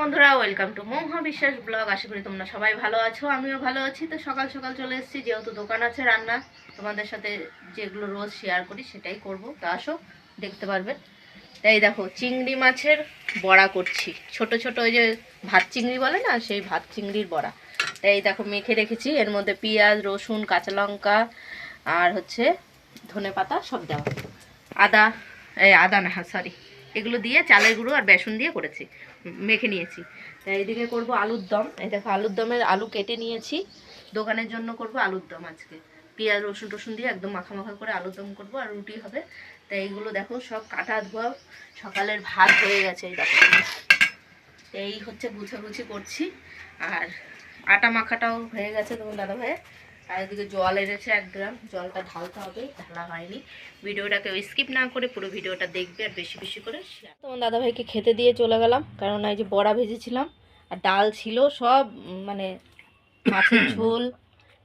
বন্ধুরা welcome to মহা বিশ্বাস ব্লগ আশা করি তোমরা সবাই ভালো আছো, আমিও ভালো আছি। তো সকাল সকাল চলে এসেছি, যেহেতু দোকান আছে রান্না, তোমাদের সাথে যেগুলো রোজ শেয়ার করি সেটাই করব। তো আসো, দেখতে পারবে। তাই দেখো, চিংড়ি মাছের বড়া করছি। ছোট ছোট ওই যে ভাত চিংড়ি বলে না, সেই ভাত চিংড়ির বড়া। তাই দেখো, মেখে রেখেছি। এর মধ্যে পেঁয়াজ, রসুন, কাঁচা লঙ্কা আর হচ্ছে ধনে পাতা সব দেওয়া। আদা, এই আদা না সরি এগুলো দিয়ে চালের গুঁড়ো আর বেসন দিয়ে করেছি। মেখে নিয়েছি। তাই এইদিকে করব আলুর দম। এই দেখো, আলুর দমের আলু কেটে নিয়েছি। দোকানের জন্য করব আলুর দম আজকে। পেঁয়াজ, রসুন টসুন দিয়ে একদম মাখা মাখা করে আলুর দম করব আর রুটি হবে। তাই এইগুলো দেখো, সব কাটা ধোয়া। সকালের ভাত হয়ে গেছে এই দেখো। এই হচ্ছে গুছাগুছি করছি। আর আটা মাখাটাও হয়ে গেছে তোমার দাদা ভাইয়ের আর এদিকে জল এনেছে এক গ্রাম, জলটা ঢালতে হবে, ঢালা হয়নি। ভিডিওটাকে স্কিপ না করে পুরো ভিডিওটা দেখবে আর বেশি বেশি করে share- তোমার দাদা ভাইকে খেতে দিয়ে চলে গেলাম, কারণ এই যে বড়া ভেজেছিলাম, আর ডাল ছিল, সব মানে মাছের ঝোল,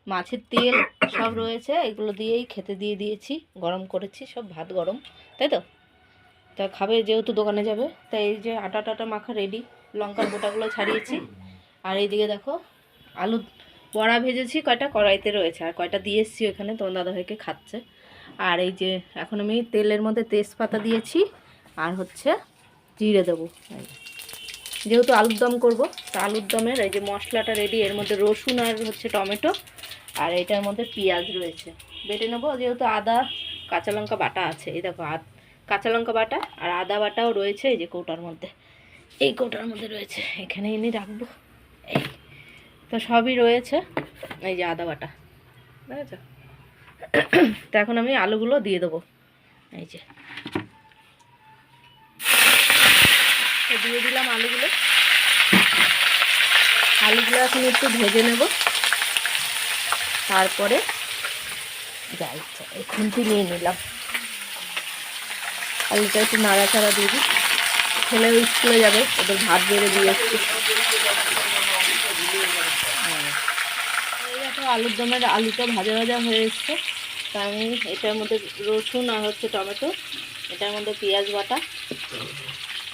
মাছের তেল সব রয়েছে, এগুলো দিয়েই খেতে দিয়ে দিয়েছি, গরম করেছি, সব ভাত গরম, তাই তো? তা খাবে যেহেতু দোকানে যাবে, তাই এই যে আটা টাটা মাখা রেডি লঙ্কার গোটাগুলো ছাড়িয়েছি। আর এইদিকে দেখো, আলু বড়া ভেজেছি, কয়টা কড়াইতে রয়েছে, আর কয়টা দিয়ে এসেছি ওখানে, তোমার দাদাভাইকে খাচ্ছে। আর এই যে এখন আমি তেলের মধ্যে তেজপাতা দিয়েছি, আর হচ্ছে জিরে দেবো। যেহেতু আলুর দম করব, তা আলুর দমের এই যে মশলাটা রেডি এর মধ্যে রসুন আর হচ্ছে টমেটো, আর এটার মধ্যে পেঁয়াজ রয়েছে। বেটে নেব, যেহেতু আদা, কাঁচা লঙ্কা বাটা আছে। এই দেখো, আদ কাঁচা লঙ্কা বাটা আর আদা বাটাও রয়েছে, এই যে কৌটার মধ্যে। এই কৌটার মধ্যে রয়েছে এখানে এনে রাখব। তো সবই রয়েছে। এই যে আদা বাটা। তো এখন আমি আলুগুলো দিয়ে দেবো। এই যে। দিয়ে দিলাম আলুগুলো। আলুগুলো এখন একটু ভেজে নেব। তারপরে যা এই খুন্তি নিয়ে নিলাম। আলুটা একটু নাড়াচাড়া দিয়ে দিই। ছেলেও স্কুলে যাবে, ওদের ভাত বেড়ে দিয়ে এসছি আলুর দমের আলুটা ভাজা ভাজা হয়ে এসছে। তা আমি এটার মধ্যে রসুন আর হচ্ছে টমেটো, এটার মধ্যে পেঁয়াজ বাটা,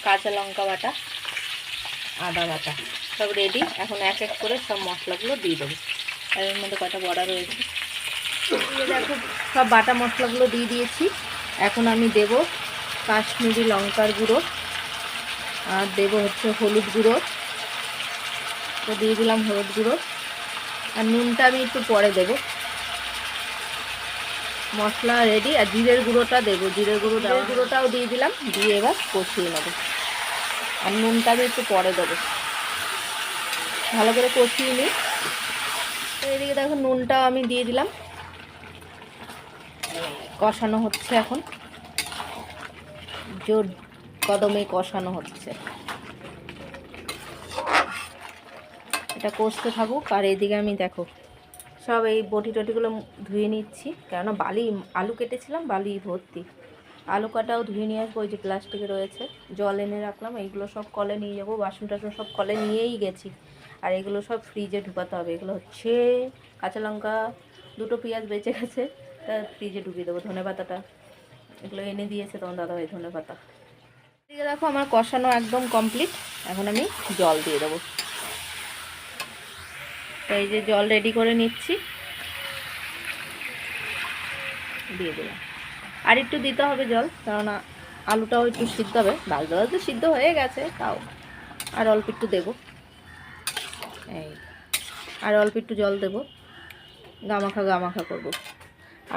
কাঁচা লঙ্কা বাটা, আদা বাটা, সব রেডি এখন এক এক করে সব মশলাগুলো দিয়ে দেবো। আর এর মধ্যে কটা বড়া রয়েছে। দেখো সব বাটা মশলাগুলো দিয়ে দিয়েছি। এখন আমি দেব কাশ্মীরি লঙ্কার গুঁড়ো, আর দেবো হচ্ছে হলুদ গুঁড়ো তো দিয়ে দিলাম হলুদ গুঁড়ো। আর নুনটা আমি একটু পরে দেবো। মশলা রেডি আর জিরের গুঁড়োটা দেবো। জিরের গুঁড়ো জিরের গুঁড়োটাও দিয়ে দিলাম দিয়ে এবার কষিয়ে নেব। আর নুনটা আমি একটু পরে দেবো। ভালো করে কষিয়ে নিই। তো এদিকে দেখো নুনটাও আমি দিয়ে দিলাম। কষানো হচ্ছে এখন। জোর কদমে কষানো হচ্ছে। এটা কষতে থাকুক, আর এইদিকে আমি দেখো, সব এই বটি টটিগুলো ধুয়ে নিচ্ছি। কেননা বালি, আলু কেটেছিলাম, বালি ভর্তি। আলু কাটাও ধুয়ে নিয়ে আসব, ওই যে প্লাস্টিকে রয়েছে। জল এনে রাখলাম, এইগুলো সব কলে নিয়ে যাব বাসন টাসন সব কলে নিয়েই গেছি। আর এগুলো সব ফ্রিজে ঢুকাতে হবে। এগুলো হচ্ছে কাঁচা লঙ্কা, দুটো পেঁয়াজ বেঁচে গেছে, তা ফ্রিজে ঢুকিয়ে দেবো, ধনে পাতাটা। এগুলো এনে দিয়েছে তোমার দাদাভাই ধনে পাতা। এদিকে দেখো, আমার কষানো একদম কমপ্লিট এখন আমি জল দিয়ে দেবো। তো এই যে জল রেডি করে নিচ্ছি। দিয়ে দিলাম। আর একটু দিতে হবে জল কেননা আলুটাও একটু সিদ্ধ হবে। ভাজতে তো সিদ্ধ হয়ে গেছে তাও। আর অল্প একটু দেবো। এই আর অল্প একটু জল দেবো। গামাখা গামাখা করব।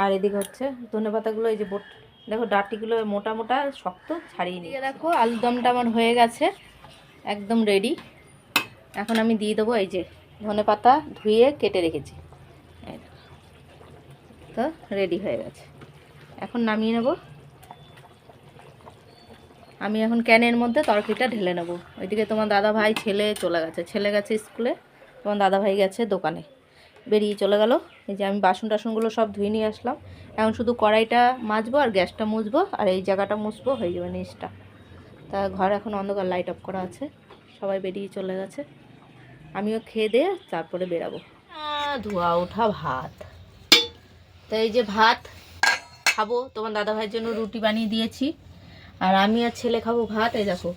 আর এদিকে হচ্ছে ধনে পাতাগুলো এই যে বোট দেখো ডাটিগুলো মোটা মোটা শক্ত ছাড়িয়ে নিয়ে দেখো আলুর দমটা আমার হয়ে গেছে একদম রেডি এখন আমি দিয়ে দেবো এই যে ধনে পাতা ধুয়ে কেটে রেখেছি। তো রেডি হয়ে গেছে। এখন নামিয়ে নেব। আমি এখন ক্যানের মধ্যে তরকারিটা ঢেলে নেব। ওইদিকে তোমার দাদা ভাই ছেলে চলে গেছে। ছেলে গেছে স্কুলে, তোমার দাদা ভাই গেছে দোকানে। বেরিয়ে চলে গেল। এই যে আমি বাসন টাসনগুলো সব ধুয়ে নিয়ে আসলাম। এখন শুধু কড়াইটা মাজবো আর গ্যাসটা মুছবো আর এই জায়গাটা মুছবো, হয়ে যাবে নিচটা। তা ঘর এখন অন্ধকার লাইট অফ করা আছে। সবাই বেরিয়ে চলে গেছে। আমিও খেয়ে দিয়ে তারপরে বেরাবো। ধোয়া, ওঠা, ভাত। তো এই যে ভাত খাব, তোমার দাদা ভাইয়ের জন্য রুটি বানিয়ে দিয়েছি। আর আমি আর ছেলে খাব ভাত, এই দেখো।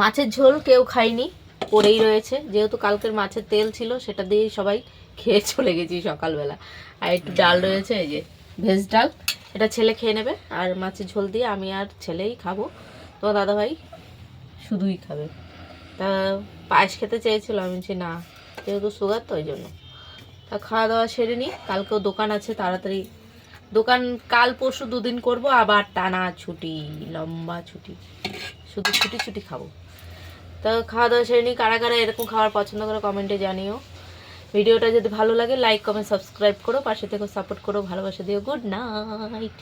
মাছের ঝোল কেউ খাইনি পড়েই রয়েছে। যেহেতু কালকের মাছের তেল ছিল, সেটা দিয়েই সবাই খেয়ে চলে গেছি সকালবেলা। আর একটু ডাল রয়েছে, এই যে ভেজ ডাল। এটা ছেলে খেয়ে নেবে, আর মাছের ঝোল দিয়ে আমি আর ছেলেই খাব। তোমার দাদাভাই শুধুই খাবে। তা পায়েস খেতে চেয়েছিল, আমি বলছি, না, যেহেতু সুগার তো ওই জন্য। তা খাওয়া দাওয়া সেরে নিই কালকেও দোকান আছে, তাড়াতাড়ি দোকান, কাল পরশু দুদিন করব, আবার টানা ছুটি, লম্বা ছুটি। শুধু ছুটি ছুটি খাব। তা খাওয়া দাওয়া সেরে নিই কারা কারা এরকম খাবার পছন্দ করে কমেন্টে জানিও। ভিডিওটা যদি ভালো লাগে লাইক কমেন্ট সাবস্ক্রাইব করো, পাশে থেকে সাপোর্ট করো, ভালোবাসা দিও গুড নাইট